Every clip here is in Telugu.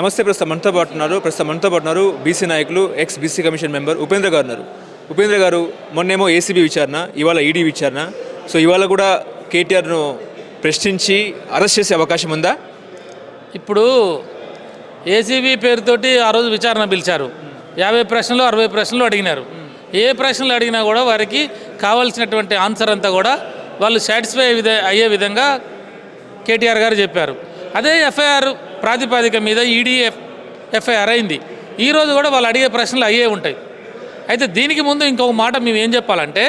నమస్తే ప్రస్తుతం మనతో పాటు ఉన్నారు ప్రస్తుతం మనతో పాటు ఉన్నారు బీసీ నాయకులు ex BC commission member Upendra గారు ఉన్నారు. ఉపేంద్ర గారు మొన్నేమో ఏసీబీ విచారణ ఇవాళ ఈడీ విచారణ. సో ఇవాళ కూడా కేటీఆర్ను ప్రశ్నించి అరెస్ట్ చేసే అవకాశం ఉందా? ఇప్పుడు ఏసీబీ పేరుతోటి ఆ రోజు విచారణ పిలిచారు. యాభై ప్రశ్నలు అరవై ప్రశ్నలు అడిగినారు. ఏ ప్రశ్నలు అడిగినా కూడా వారికి కావాల్సినటువంటి ఆన్సర్ అంతా కూడా వాళ్ళు సాటిస్ఫై అయ్యే విధంగా కేటీఆర్ గారు చెప్పారు. అదే ఎఫ్ఐఆర్ ప్రాతిపాదిక మీద ఈడీ ఎఫ్ఐఆర్ అయింది. ఈరోజు కూడా వాళ్ళు అడిగే ప్రశ్నలు అయ్యే ఉంటాయి. అయితే దీనికి ముందు ఇంకొక మాట మేము ఏం చెప్పాలంటే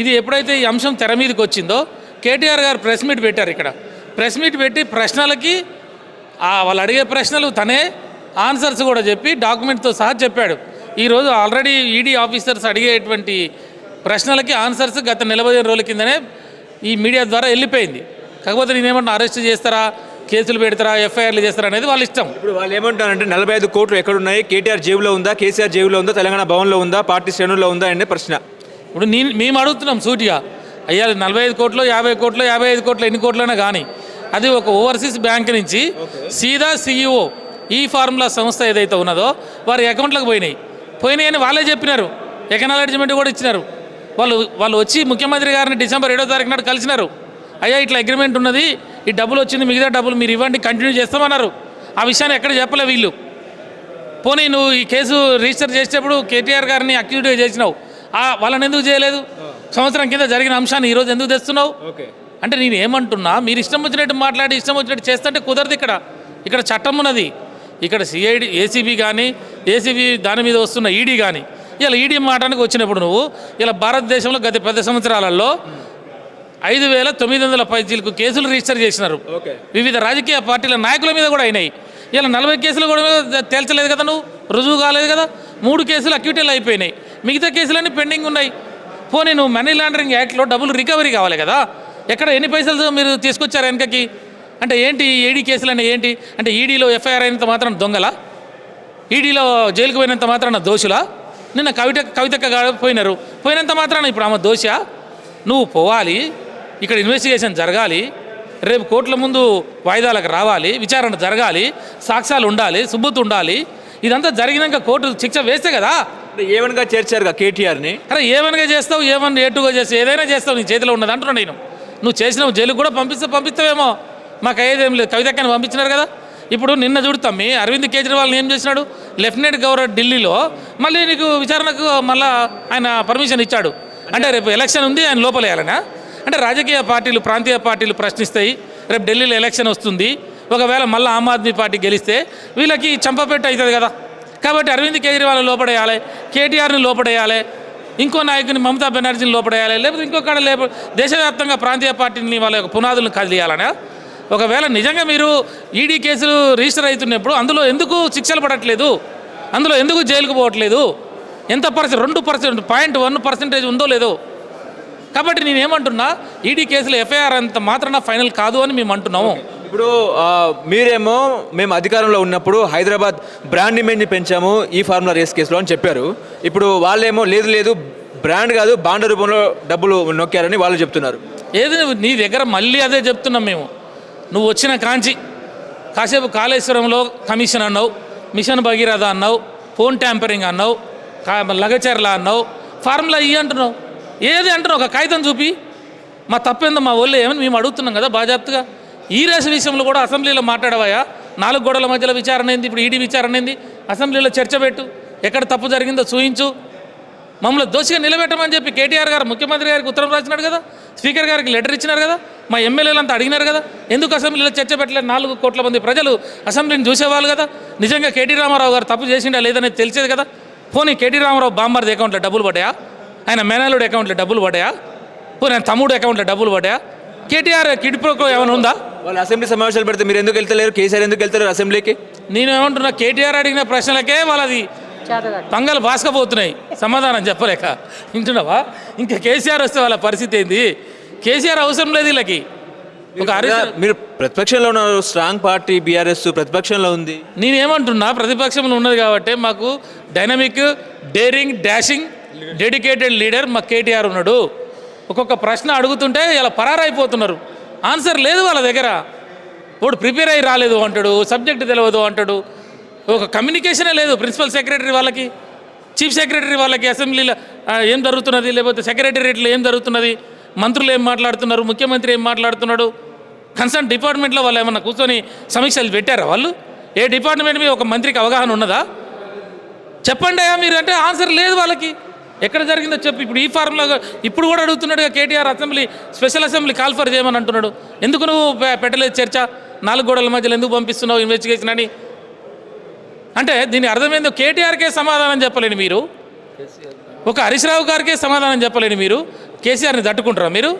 ఇది ఎప్పుడైతే ఈ అంశం తెర మీదకి వచ్చిందో కేటీఆర్ గారు ప్రెస్ మీట్ పెట్టారు ఇక్కడ. ప్రెస్ మీట్ పెట్టి ప్రశ్నలకి వాళ్ళు అడిగే ప్రశ్నలు తనే ఆన్సర్స్ కూడా చెప్పి డాక్యుమెంట్తో సహా చెప్పాడు. ఈరోజు ఆల్రెడీ ఈడీ ఆఫీసర్స్ అడిగేటువంటి ప్రశ్నలకి ఆన్సర్స్ గత నలభై రోజుల కిందనే ఈ మీడియా ద్వారా వెళ్ళిపోయింది. కాకపోతే నేనేమన్నా అరెస్ట్ చేస్తారా కేసులు పెడతారా ఎఫ్ఐఆర్లు చేస్తారా అనేది వాళ్ళ ఇష్టం. ఇప్పుడు వాళ్ళు ఏమంటారంటే నలభై ఐదు కోట్లు ఎక్కడున్నాయి? కేటీఆర్ జేబులో ఉందా? కేసీఆర్ జేబులో ఉందా? తెలంగాణ భవన్లో ఉందా? పార్టీ శ్రేణుల్లో ఉందా? అనే ప్రశ్న. ఇప్పుడు నేను మేము అడుగుతున్నాం సూటిగా. అయ్యా నలభై ఐదు కోట్లు యాభై కోట్లు యాభై ఐదు కోట్లు ఎన్ని కోట్లైనా కానీ అది ఒక ఓవర్సీస్ బ్యాంక్ నుంచి సీదా సీఈఓ ఈ ఫార్ములా సంస్థ ఏదైతే ఉన్నదో వారి అకౌంట్లకు పోయినాయి. పోయినాయి అని వాళ్ళే చెప్పినారు. ఎకనాలజిమెంట్ కూడా ఇచ్చినారు. వాళ్ళు వాళ్ళు వచ్చి ముఖ్యమంత్రి గారిని డిసెంబర్ ఏడో తారీఖు నాడు కలిసినారు. అయ్యా ఇట్లా అగ్రిమెంట్ ఉన్నది. ఈ డబ్బులు వచ్చింది మిగతా డబ్బులు మీరు ఇవ్వండి కంటిన్యూ చేస్తామన్నారు. ఆ విషయాన్ని ఎక్కడ చెప్పలే వీళ్ళు. పోనీ నువ్వు ఈ కేసు రిజిస్టర్ చేసేటప్పుడు కేటీఆర్ గారిని అక్యూజ్గా చేసినావు. ఆ వాళ్ళని ఎందుకు చేయలేదు? సంవత్సరం కింద జరిగిన అంశాన్ని ఈరోజు ఎందుకు తెస్తున్నావు? ఓకే. అంటే నేను ఏమంటున్నా మీరు ఇష్టం వచ్చినట్టు మాట్లాడి ఇష్టం వచ్చినట్టు చేస్తుంటే కుదరదు ఇక్కడ. ఇక్కడ చట్టం ఉన్నది. ఇక్కడ సిఐడి ఏసీబీ కానీ ఏసీబీ దాని మీద వస్తున్న ఈడీ కానీ ఇలా ఈడీ మాటానికి వచ్చినప్పుడు నువ్వు ఇలా భారతదేశంలో గత పది సంవత్సరాలలో ఐదు వేల తొమ్మిది వందల పైచీలకు కేసులు రిజిస్టర్ చేసినారు. ఓకే. వివిధ రాజకీయ పార్టీల నాయకుల మీద కూడా అయినాయి. ఇలా నలభై కేసులు కూడా తేల్చలేదు కదా నువ్వు? రుజువు కాలేదు కదా? మూడు కేసులు అక్యూటల్ అయిపోయినాయి. మిగతా కేసులన్నీ పెండింగ్ ఉన్నాయి. పోనీ నువ్వు మనీ లాండరింగ్ యాక్ట్లో డబ్బులు రికవరీ కావాలి కదా? ఎక్కడ ఎన్ని పైసలు మీరు తీసుకొచ్చారు వెనకకి? అంటే ఏంటి ఈడీ కేసులు ఏంటి? అంటే ఈడీలో ఎఫ్ఐఆర్ అయినంత మాత్రం దొంగల? ఈడీలో జైలుకు పోయినంత మాత్రాన దోషులా? నిన్న కవిత కవితక్క పోయినారు. పోయినంత మాత్రాన ఇప్పుడు ఆమె దోష నువ్వు పోవాలి. ఇక్కడ ఇన్వెస్టిగేషన్ జరగాలి. రేపు కోర్టుల ముందు వాయిదాలకు రావాలి విచారణ జరగాలి సాక్ష్యాలు ఉండాలి సుబ్బుతు ఉండాలి. ఇదంతా జరిగినాక కోర్టు శిక్ష వేస్తే కదా? అంటే ఏమనగా చేర్చారుగా కేటీఆర్ని? అరే ఏమనగా చేస్తావు ఏమన్నా ఏటుగా చేస్తావు ఏదైనా చేస్తావు నీ చేతిలో ఉన్నది అంటున్నా నేను. నువ్వు చేసినావు జైలుకు కూడా పంపిస్తే పంపిస్తావేమో. మాకు అయ్యేదేం లేదు. కవితక్కని పంపించినారు కదా? ఇప్పుడు నిన్న చూడతాం మీ అరవింద్ కేజ్రీవాల్ని ఏం చేసినాడు? లెఫ్టినెంట్ గవర్నర్ ఢిల్లీలో మళ్ళీ నీకు విచారణకు మళ్ళా ఆయన పర్మిషన్ ఇచ్చాడు. అంటే రేపు ఎలక్షన్ ఉంది ఆయన లోపలేయాలనా? అంటే రాజకీయ పార్టీలు ప్రాంతీయ పార్టీలు ప్రశ్నిస్తాయి రేపు ఢిల్లీలో ఎలక్షన్ వస్తుంది ఒకవేళ మళ్ళీ ఆమ్ ఆద్మీ పార్టీ గెలిస్తే వీళ్ళకి చంపపెట్టు అవుతుంది కదా. కాబట్టి అరవింద్ కేజ్రీవాల్ని లోపడేయాలి కేటీఆర్ని లోపడేయాలి ఇంకో నాయకుని మమతా బెనర్జీని లోపడేయాలి లేకపోతే ఇంకొకడ లేప దేశవ్యాప్తంగా ప్రాంతీయ పార్టీని వాళ్ళ యొక్క పునాదులను కదిలియాలనా? ఒకవేళ నిజంగా మీరు ఈడీ కేసులు రిజిస్టర్ అవుతున్నప్పుడు అందులో ఎందుకు శిక్షలు పడట్లేదు? అందులో ఎందుకు జైలుకు పోవట్లేదు? ఎంత పర్సెంట్ రెండు పర్సెంట్ పాయింట్ వన్ పర్సెంటేజ్ ఉందో లేదో? కాబట్టి నేనేమంటున్నా ఈడీ కేసులు ఎఫ్ఐఆర్ అంత మాత్రాన ఫైనల్ కాదు అని మేము అంటున్నాము. ఇప్పుడు మీరేమో మేము అధికారంలో ఉన్నప్పుడు హైదరాబాద్ బ్రాండ్ ఇమేజ్ని పెంచాము ఈ ఫార్ములా రేస్ కేసులో అని చెప్పారు. ఇప్పుడు వాళ్ళేమో లేదు లేదు బ్రాండ్ కాదు బాండ్ రూపంలో డబ్బులు నొక్కారని వాళ్ళు చెప్తున్నారు. ఏది నీ దగ్గర మళ్ళీ అదే చెప్తున్నాం మేము. నువ్వు వచ్చిన కాంచి కాసేపు కాళేశ్వరంలో కమిషన్ అన్నావు మిషన్ భగీరథ అన్నావు ఫోన్ ట్యాంపరింగ్ అన్నావు లగచర్ల అన్నావు ఫార్ములా ఇవి అంటున్నావు. ఏది అంటారు? ఒక కాగితం చూపి. మా తప్పేందో మా ఒళ్ళు ఏమని మేము అడుగుతున్నాం కదా బాజాప్తుగా. ఈ రేసు విషయంలో కూడా అసెంబ్లీలో మాట్లాడవా నాలుగు గోడల మధ్యలో విచారణ ఏంది ఇప్పుడు ఈడీ విచారణ ఏంది అసెంబ్లీలో చర్చ పెట్టు. ఎక్కడ తప్పు జరిగిందో చూయించు. మమ్మల్ని దోషిగా నిలబెట్టమని చెప్పి కేటీఆర్ గారు ముఖ్యమంత్రి గారికి ఉత్తరం రాసినాడు కదా? స్పీకర్ గారికి లెటర్ ఇచ్చినారు కదా? మా ఎమ్మెల్యేలు అంతా అడిగినారు కదా? ఎందుకు అసెంబ్లీలో చర్చ పెట్టలేదు? నాలుగు కోట్ల మంది ప్రజలు అసెంబ్లీని చూసేవాళ్ళు కదా? నిజంగా కేటీ రామారావు గారు తప్పు చేసిండా లేదనేది తెలిసేది కదా? పోనీ కేటీ రామారావు బాంబర్ది అకౌంట్లో డబ్బులు పడ్డాయా? ఆయన మేనల్లుడి అకౌంట్లో డబ్బులు పడ్డాయా? పోనీ ఆయన తమ్ముడు అకౌంట్లో డబ్బులు పడ్డాయా? కేటీఆర్ కిడ్ ప్రోకో ఏమైనా ఉందా? వాళ్ళు అసెంబ్లీ సమావేశాలు పెడితే మీరు ఎందుకు వెళ్తలేరు? కేసీఆర్ ఎందుకు వెళ్తారు అసెంబ్లీకి? నేను ఏమంటున్నా కేటీఆర్ అడిగిన ప్రశ్నలకే వాళ్ళది పంగలు బాసుకపోతున్నాయి. సమాధానం చెప్పలేక. వింటున్నావా? ఇంకా కేసీఆర్ వస్తే వాళ్ళ పరిస్థితి ఏంది? కేసీఆర్ అవసరం లేదు వీళ్ళకి. ఒక హరీష్ మీరు ప్రతిపక్షంలో ఉన్నారు. స్ట్రాంగ్ పార్టీ బీఆర్ఎస్ ప్రతిపక్షంలో ఉంది. నేనేమంటున్నా ప్రతిపక్షంలో ఉన్నది కాబట్టి మాకు dynamic daring dashing dedicated leader మా కేటీఆర్ ఉన్నాడు. ఒక్కొక్క ప్రశ్న అడుగుతుంటే ఇలా పరారైపోతున్నారు. ఆన్సర్ లేదు వాళ్ళ దగ్గర. ఇప్పుడు ప్రిపేర్ అయ్యి రాలేదు అంటాడు. సబ్జెక్ట్ తెలియదు అంటాడు. ఒక కమ్యూనికేషనే లేదు ప్రిన్సిపల్ సెక్రటరీ వాళ్ళకి. చీఫ్ సెక్రటరీ వాళ్ళకి అసెంబ్లీలో ఏం జరుగుతున్నది? లేకపోతే సెక్రటరియట్లో ఏం జరుగుతున్నది? మంత్రులు ఏం మాట్లాడుతున్నారు? ముఖ్యమంత్రి ఏం మాట్లాడుతున్నాడు? కన్సర్న్ డిపార్ట్మెంట్లో వాళ్ళు ఏమన్నా కూర్చొని సమీక్షలు పెట్టారా వాళ్ళు? ఏ డిపార్ట్మెంట్ మీద ఒక మంత్రికి అవగాహన ఉన్నదా? చెప్పండి అయ్యా మీరు అంటే ఆన్సర్ లేదు వాళ్ళకి. ఎక్కడ జరిగిందో చెప్పు. ఇప్పుడు ఈ ఫార్ములా ఇప్పుడు కూడా అడుగుతున్నాడుగా KTR assembly special assembly call for చేయమని అంటున్నాడు. ఎందుకు నువ్వు పెట్టలేదు చర్చ? నాలుగు గోడల మధ్యలో ఎందుకు పంపిస్తున్నావు ఇన్వెస్టిగేషన్ అని? అంటే దీని అర్థమైందో కేటీఆర్కే సమాధానం చెప్పలేని మీరు. ఒక హరీష్ రావు గారికే సమాధానం చెప్పలేని మీరు. కేసీఆర్ని తట్టుకుంటారా మీరు?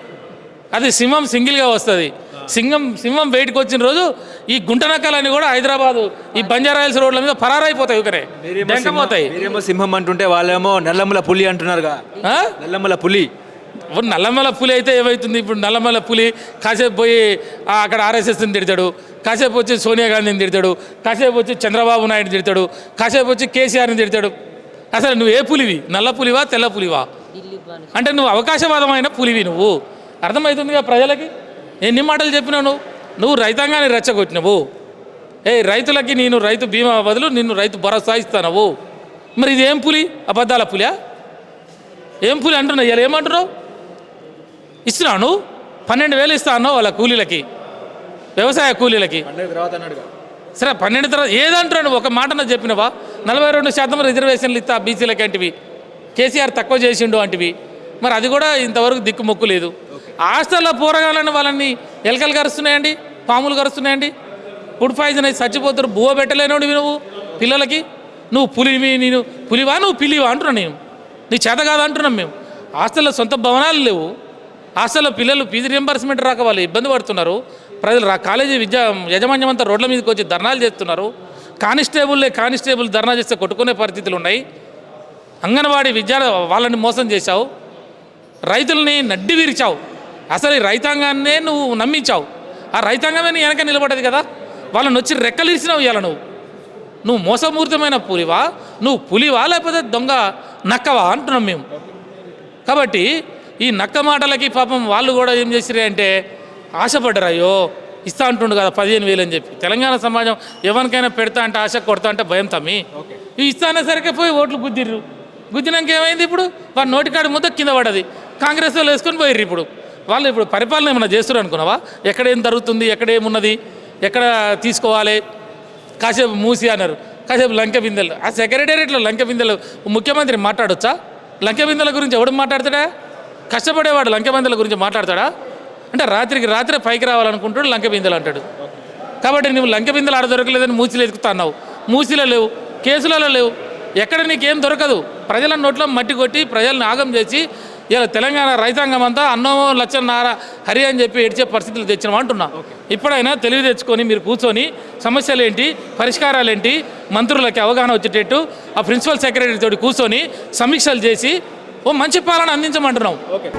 అది సింహం సింగిల్గా వస్తుంది. సింహం సింహం బయటకు వచ్చిన రోజు ఈ గుంటనక్కలని కూడా హైదరాబాదు ఈ బంజారాయిల్స్ రోడ్ల మీద పరారైపోతాయి ఒకరే. డెంకపోతాయి మీరేమో సింహం అంటుంటే వాళ్ళేమో నల్లమ్మల పులి అంటున్నారుగా. ఆ? నల్లమ్మల పులి. ఇప్పుడు నల్లమల పులి అయితే ఏమవుతుంది ఇప్పుడు నల్లమల పులి కాసేపు పోయి అక్కడ ఆర్ఎస్ఎస్ని తిడతాడు. కాసేపు వచ్చి సోనియా గాంధీని తిడతాడు. కాసేపు వచ్చి చంద్రబాబు నాయుడు తిడతాడు. కాసేపు వచ్చి కేసీఆర్ని తిడతాడు. అసలు నువ్వు ఏ పులివి? నల్ల పులివా తెల్ల పులివా? అంటే నువ్వు అవకాశవాదమైన పులివి నువ్వు. అర్థమవుతుందిగా ప్రజలకి? ఎన్ని మాటలు చెప్పినావు నువ్వు? నువ్వు రైతాంగాన్ని రెచ్చగొట్టినవు. ఏ రైతులకి నేను రైతు బీమా బదులు నిన్ను రైతు భరోసా ఇస్తానవు. మరి ఇది ఏం పులి? అబద్ధాల పులియా? ఏం పులి అంటున్నావు? ఇలా ఏమంటున్నావు? ఇస్తున్నావు నువ్వు? పన్నెండు వేలు ఇస్తా అన్నావు వాళ్ళ కూలీలకి. వ్యవసాయ కూలీలకి. సరే పన్నెండు తర్వాత ఏదంటున్నాడు ఒక మాట నాకు చెప్పినవా? నలభై రెండు శాతం రిజర్వేషన్లు ఇస్తా బీసీలకి అంటివి. కేసీఆర్ తక్కువ చేసిండు అంటివి. మరి అది కూడా ఇంతవరకు దిక్కు మొక్కు లేదు. హాస్టల్లో పోరగాలని వాళ్ళని ఎలకలు కరుస్తున్నాయండి పాములు కరుస్తున్నాయండి. ఫుడ్ పాయిజన్ అయితే చచ్చిపోతారు బువ్వ పెట్టలేనోడు నువ్వు పిల్లలకి. నువ్వు పులివి నేను పులివా నువ్వు పిలివా అంటున్నా నేను. నీ చేత కాదు అంటున్నాం మేము. హాస్టల్లో సొంత భవనాలు లేవు. హాస్టల్లో పిల్లలు ఫీజు రియంబర్స్మెంట్ రాక వాళ్ళు ఇబ్బంది పడుతున్నారు. ప్రజలు రా కాలేజీ విద్యా యజమాన్యం అంతా రోడ్ల మీదకి వచ్చి ధర్నాలు చేస్తున్నారు. కానిస్టేబుల్లే కానిస్టేబుల్ ధర్నా చేస్తే కొట్టుకునే పరిస్థితులు ఉన్నాయి. అంగన్వాడీ విద్యా వాళ్ళని మోసం చేశావు. రైతుల్ని నడ్డి విరిచావు. అసలు ఈ రైతాంగాన్నే నువ్వు నమ్మించావు. ఆ రైతాంగమే నీ వెనక నిలబడదు కదా. వాళ్ళని వచ్చి రెక్కలు ఇరిచినావు ఇవాళ నువ్వు. నువ్వు మోసమూర్తమైన పులివా? నువ్వు పులివా లేకపోతే దొంగ నక్కవా అంటున్నాం మేము. కాబట్టి ఈ నక్క మాటలకి పాపం వాళ్ళు కూడా ఏం చేసిరే అంటే ఆశపడ్డారు అయ్యో ఇస్తా అంటుండు కదా పదిహేను వేలు అని చెప్పి. తెలంగాణ సమాజం ఎవరికైనా పెడతా అంటే ఆశ కొడతా అంటే భయం తమ్మి. ఇవి ఇస్తానే సరికే పోయి ఓట్లు గుద్దిర్రు. గుద్దినాక ఏమైంది ఇప్పుడు? వాడి నోటికాడి ముద్ద కింద పడది కాంగ్రెస్ వాళ్ళు వేసుకొని పోయిర్రు ఇప్పుడు. వాళ్ళు ఇప్పుడు పరిపాలన ఏమైనా చేస్తున్నారు అనుకున్నావా? ఎక్కడ ఏం జరుగుతుంది ఎక్కడ ఏమున్నది ఎక్కడ తీసుకోవాలి? కాసేపు మూసి అన్నారు. కాసేపు లంక బిందెలు. ఆ సెక్రటేరియట్లో లంక బిందెలు ముఖ్యమంత్రి మాట్లాడొచ్చా? లంక బిందెల గురించి ఎవడు మాట్లాడతాడా? కష్టపడేవాడు లంక బిందెల గురించి మాట్లాడతాడా? అంటే రాత్రికి రాత్రే పైకి రావాలనుకుంటాడు లంక బిందెలు అంటాడు. కాబట్టి నువ్వు లంక బిందెలు ఆడ దొరకలేదని మూసిలు ఎదుగుతున్నావు మూసిలో లేవు కేసులలో లేవు. ఎక్కడ నీకేం దొరకదు? ప్రజల నోట్లో మట్టి కొట్టి ప్రజలను ఆగం చేసి ఇలా తెలంగాణ రైతాంగం అంతా అన్నమో లచ్చన్నర హరి అని చెప్పి ఏడ్చే పరిస్థితులు తెచ్చినాం అంటున్నా. ఇప్పుడైనా తెలివి తెచ్చుకొని మీరు కూర్చొని సమస్యలు ఏంటి పరిష్కారాలు ఏంటి మంత్రులకి అవగాహన వచ్చేటట్టు ఆ ప్రిన్సిపల్ సెక్రటరీ తోటి కూర్చొని సమీక్షలు చేసి ఓ మంచి పాలన అందించమంటున్నాం. ఓకే.